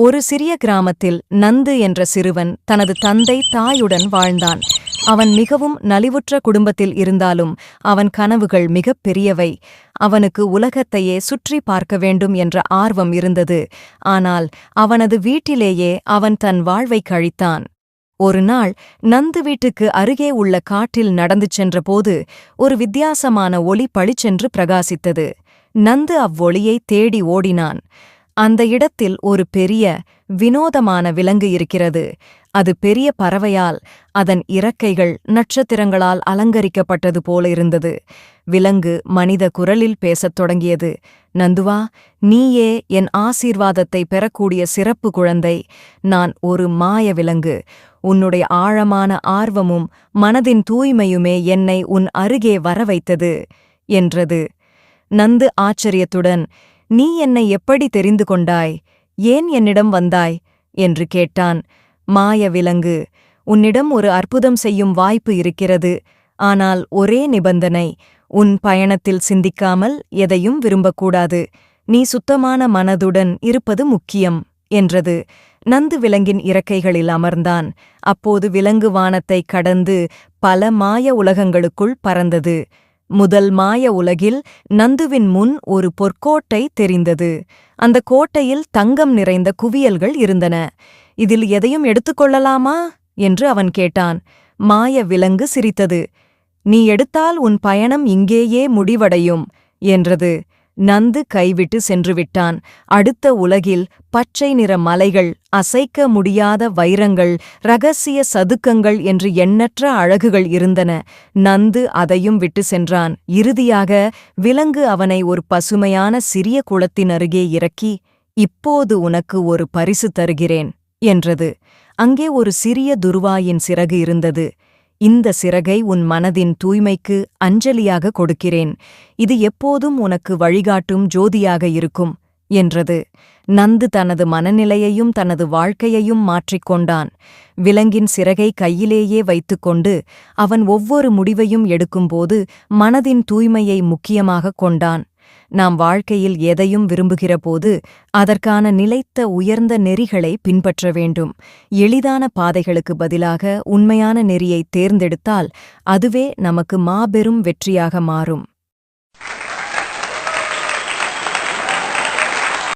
ஒரு சிறிய கிராமத்தில் நந்து என்ற சிறுவன் தனது தந்தை தாயுடன் வாழ்ந்தான். அவன் மிகவும் நலிவுற்ற குடும்பத்தில் இருந்தாலும் அவன் கனவுகள் மிகப் பெரியவை. அவனுக்கு உலகத்தையே சுற்றி பார்க்க வேண்டும் என்ற ஆர்வம் இருந்தது. ஆனால் அவனது வீட்டிலேயே அவன் தன் வாழ்வைக் கழித்தான். ஒரு நாள் நந்து வீட்டுக்கு அருகே உள்ள காட்டில் நடந்து சென்றபோது ஒரு வித்தியாசமான ஒளி பளிச்சென்று பிரகாசித்தது. நந்து அவ்வொளியை தேடி ஓடினான். அந்த இடத்தில் ஒரு பெரிய வினோதமான விலங்கு இருக்கிறது. அது பெரிய பறவையால் அதன் இறக்கைகள் நட்சத்திரங்களால் அலங்கரிக்கப்பட்டது போல இருந்தது. விலங்கு மனித குரலில் பேசத் தொடங்கியது. நந்துவா நீயே என் ஆசீர்வாதத்தை பெறக்கூடிய சிறப்பு குழந்தை. நான் ஒரு மாய விலங்கு. உன்னுடைய ஆழமான ஆர்வமும் மனதின் தூய்மையுமே என்னை உன் அருகே வர வைத்தது என்றது. நந்து ஆச்சரியத்துடன் நீ என்னை எப்படி தெரிந்து கொண்டாய்? ஏன் என்னிடம் வந்தாய்? என்று கேட்டான். மாய விலங்கு உன்னிடம் ஒரு அற்புதம் செய்யும் வாய்ப்பு இருக்கிறது. ஆனால் ஒரே நிபந்தனை உன் பயணத்தில் சிந்திக்காமல் எதையும் விரும்பக்கூடாது. நீ சுத்தமான மனதுடன் இருப்பது முக்கியம் என்றது. நந்து விலங்கின் இறக்கைகளில் அமர்ந்தான். அப்போது விலங்கு வானத்தைக் கடந்து பல மாய உலகங்களுக்குள் பறந்தது. முதல் மாய உலகில் நந்துவின் முன் ஒரு பொற்கோட்டை தெரிந்தது. அந்த கோட்டையில் தங்கம் நிறைந்த குவியல்கள் இருந்தன. இதில் எதையும் எடுத்துக்கொள்ளலாமா என்று அவன் கேட்டான். மாய விலங்கு சிரித்தது. நீ எடுத்தால் உன் பயணம் இங்கேயே முடிவடையும் என்றது. நந்து கைவிட்டு சென்றுவிட்டான். அடுத்த உலகில் பச்சை நிற மலைகள் அசைக்க முடியாத வைரங்கள் ரகசிய சதுக்கங்கள் என்று எண்ணற்ற அழகுகள் இருந்தன. நந்து அதையும் விட்டு சென்றான். இறுதியாக விலங்கு அவனை ஒரு பசுமையான சிறிய குளத்தின் அருகே இறக்கி இப்போது உனக்கு ஒரு பரிசு தருகிறேன் என்றது. அங்கே ஒரு சிறிய துருவாயின் சிறகு இருந்தது. இந்த சிறகை உன் மனதின் தூய்மைக்கு அஞ்சலியாக கொடுக்கிறேன். இது எப்போதும் உனக்கு வழிகாட்டும் ஜோதியாக இருக்கும் என்றது. நந்து தனது மனநிலையையும் தனது வாழ்க்கையையும் மாற்றிக்கொண்டான் விலங்கின் சிறகை கையிலேயே வைத்துக்கொண்டு அவன் ஒவ்வொரு முடிவையும் எடுக்கும்போது மனதின் தூய்மையை முக்கியமாகக் கொண்டான். நாம் வாழ்க்கையில் எதையும் விரும்புகிறபோது அதற்கான நிலைத்த உயர்ந்த நெறிகளை பின்பற்ற வேண்டும். எளிதான பாதைகளுக்கு பதிலாக உண்மையான நெறியை தேர்ந்தெடுத்தால் அதுவே நமக்கு மாபெரும் வெற்றியாக மாறும்.